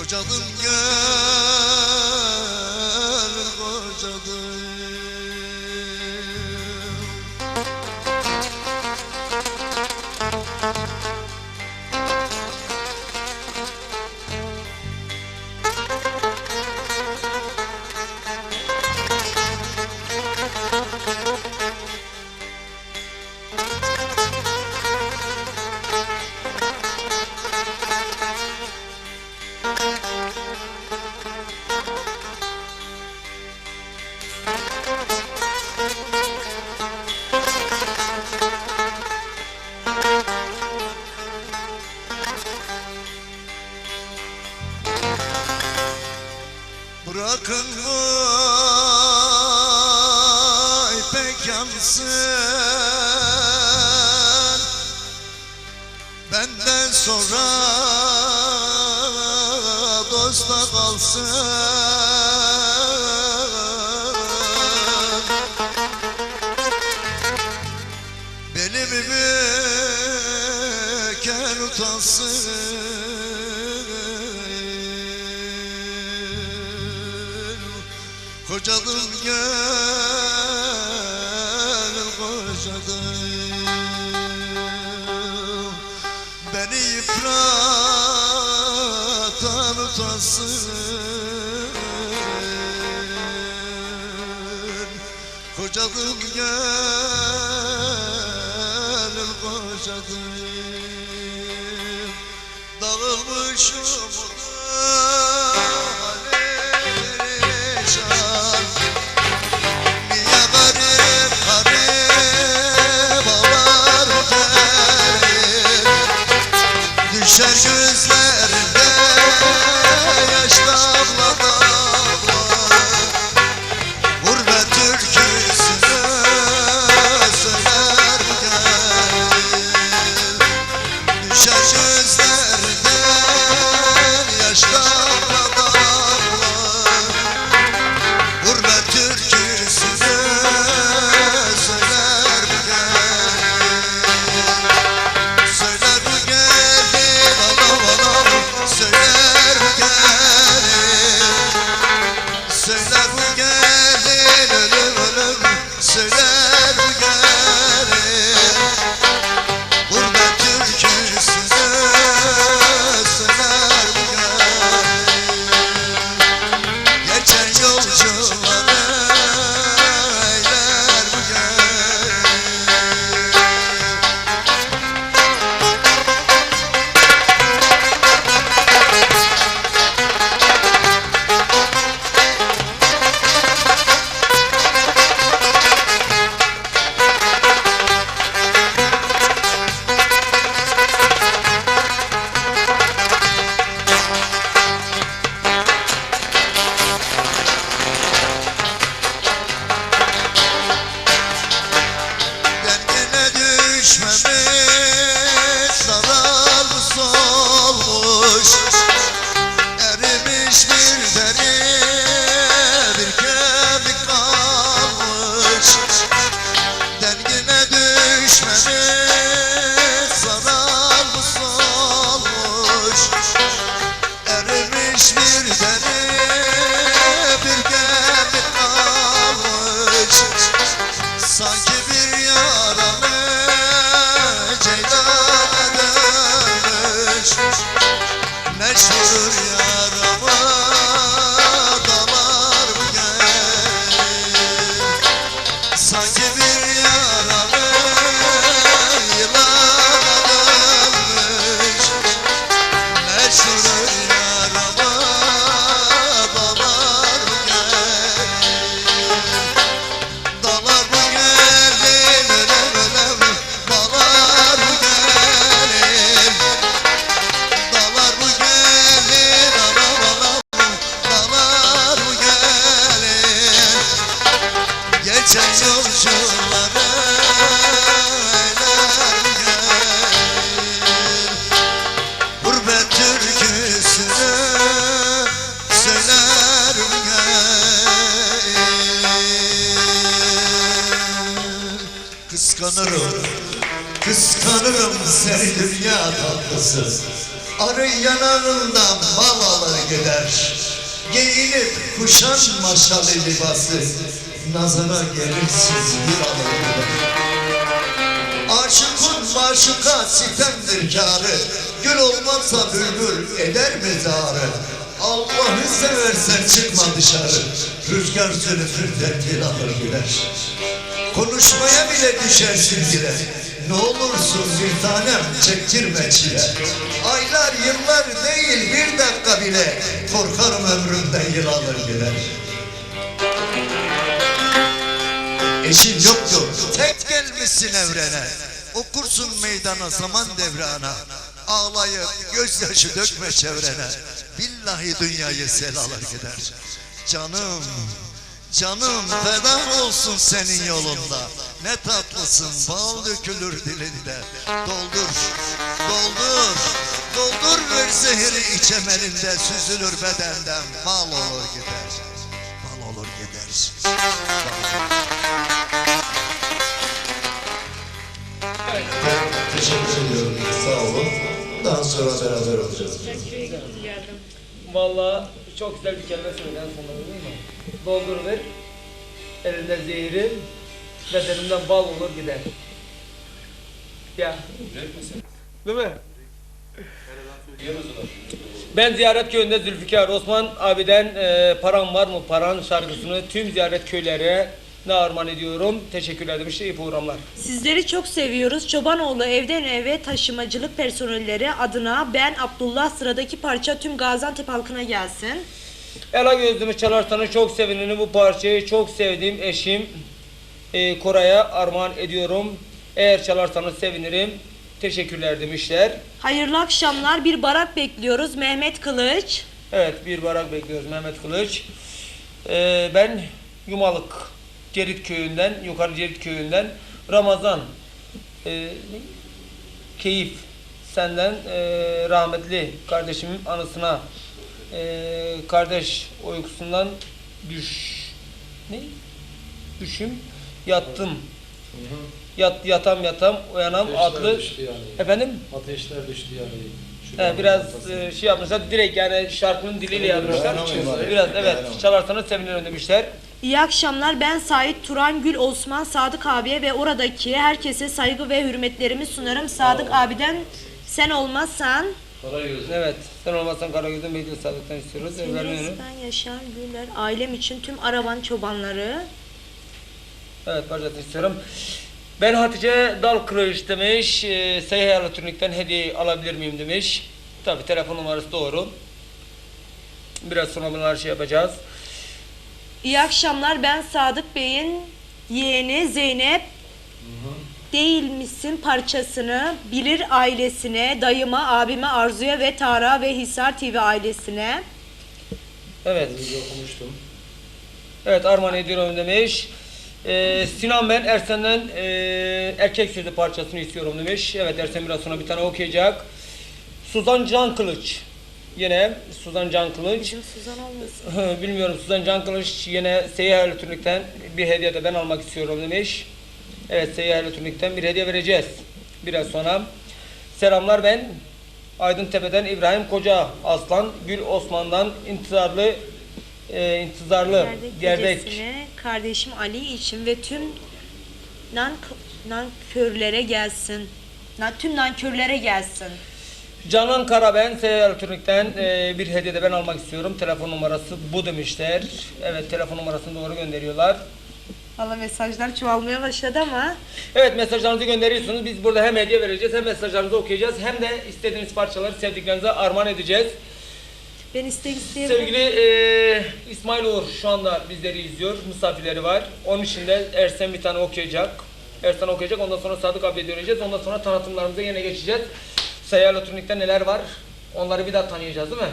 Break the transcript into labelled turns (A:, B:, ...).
A: Kocadım gel kocadım. sonra dosta kalsın. Benim müker utansın. Kocadım gel. yatar utasın Koca kız gelir koca kız Sanki bir yaralı ceylan edilmiş Meşhur kıskanırım. Kıskanırım seni dünya tatlısı. Arı yanarından bal alır gider. Giyinip kuşan maşalı libası. Nazara gelirsiz bir alır gider. Aşıkın maşuka sitemdir kârı. Gül olmazsa bülbül eder mi zarı Allah'ı seversen çıkma dışarı. Rüzgar seni fırter bir alır gider. Konuşmaya bile düşersin bile. Ne olursun bir tanem çektirme çile. Aylar yıllar değil bir dakika bile. Korkarım ömrümden yıl alır gider Eşin yoktur tek gelmişsin evrene. Okursun meydana zaman devrana. Ağlayıp gözyaşı dökme çevrene. Billahi dünyayı sel alır gider. Canım Canım feda olsun senin yolunda Ne tatlısın bal dökülür dilinde Doldur Doldur Doldur ver zehri içem elinde Süzülür bedenden Mal olur gider Mal olur gider Teşekkür ediyorum. Sağ olun. Daha sonra beraber olacağız.
B: Vallahi çok güzel bir kelime söyledin sonunda değil mi? Doldur ver, elinde zehri, bedenimden bal olur gider. Ya. Değil mi? Ben ziyaret köyünde Zülfikar Osman abiden e, param var mı paran şarkısını tüm ziyaret köylere ne armağan ediyorum. Teşekkürler demiş. İyi programlar.
C: Sizleri çok seviyoruz. Çobanoğlu evden eve taşımacılık personelleri adına ben Abdullah sıradaki parça tüm Gaziantep halkına gelsin.
B: Ela gözlümü çalarsanız çok sevinirim. Bu parçayı çok sevdiğim eşim e, Koray'a armağan ediyorum. Eğer çalarsanız sevinirim. Teşekkürler demişler.
C: Hayırlı akşamlar. Bir barak bekliyoruz. Mehmet Kılıç.
B: Evet bir barak bekliyoruz Mehmet Kılıç. E, ben Yumalık Cerit köyünden, yukarı Cerit köyünden Ramazan e? Keyif senden e, rahmetli kardeşimin anısına e, kardeş uykusundan düş ne? Düşüm yattım. Yat yatam yatam uyanam
D: Ateşler
B: adlı
D: düştü yani.
B: efendim
D: Ateşler düştü yani.
B: He, biraz e, şey yapmışlar direkt yani şarkının diliyle yapmışlar.
D: Dayanamıyorum.
B: Biraz evet çalarsanız sevinirim demişler.
C: İyi akşamlar. Ben Sait Turan Gül Osman Sadık abiye ve oradaki herkese saygı ve hürmetlerimi sunarım. Sadık abiden sen olmazsan
D: Karagöz.
B: Evet sen olmazsan Karagöz'ün Beyliği Sadık'tan istiyoruz. Evlenmiyorum.
C: ben Yaşar Güler ailem için tüm araban çobanları
B: Evet başlatmak istiyorum. Ben Hatice Dal Kırış demiş. E, Sayı Elektronik'ten hediye alabilir miyim demiş. Tabi telefon numarası doğru. Biraz sonra bunları şey yapacağız.
C: İyi akşamlar. Ben Sadık Bey'in yeğeni Zeynep. Değil misin parçasını bilir ailesine, dayıma, abime, Arzu'ya ve Tara ve Hisar TV ailesine.
B: Evet.
D: Biz okumuştum.
B: Evet armağan ediyorum demiş. Ee, Sinan ben Ersen'den e, erkek sözü parçasını istiyorum demiş. Evet Ersen biraz sonra bir tane okuyacak. Suzan Can Kılıç. Yine Suzan Can Kılıç.
C: Bizim Suzan olmasın.
B: Bilmiyorum Suzan Can Kılıç yine Seyyah Elektronik'ten bir hediye de ben almak istiyorum demiş. Evet Seyyah Elektronik'ten bir hediye vereceğiz. Biraz sonra. Selamlar ben Aydıntepe'den İbrahim Koca Aslan Gül Osman'dan intizarlı e, intizarlı
C: Gerdek kardeşim Ali için ve tüm nan nankörlere gelsin. Na, tüm nankörlere gelsin.
B: Canan Kara ben Seyyah Elektronik'ten e, bir hediye de ben almak istiyorum. Telefon numarası bu demişler. Evet telefon numarasını doğru gönderiyorlar.
C: Valla mesajlar çoğalmaya başladı ama
B: Evet mesajlarınızı gönderiyorsunuz. Biz burada hem hediye vereceğiz hem mesajlarınızı okuyacağız. Hem de istediğiniz parçaları sevdiklerinize armağan edeceğiz.
C: ben istek isteyebilirim.
B: Sevgili eee, İsmail Uğur şu anda bizleri izliyor. Misafirleri var. Onun için de Ersen bir tane okuyacak. Ersen okuyacak. Ondan sonra Sadık abiye döneceğiz. Ondan sonra tanıtımlarımıza yine geçeceğiz. Sayı Elektronik'te neler var? Onları bir daha tanıyacağız değil mi?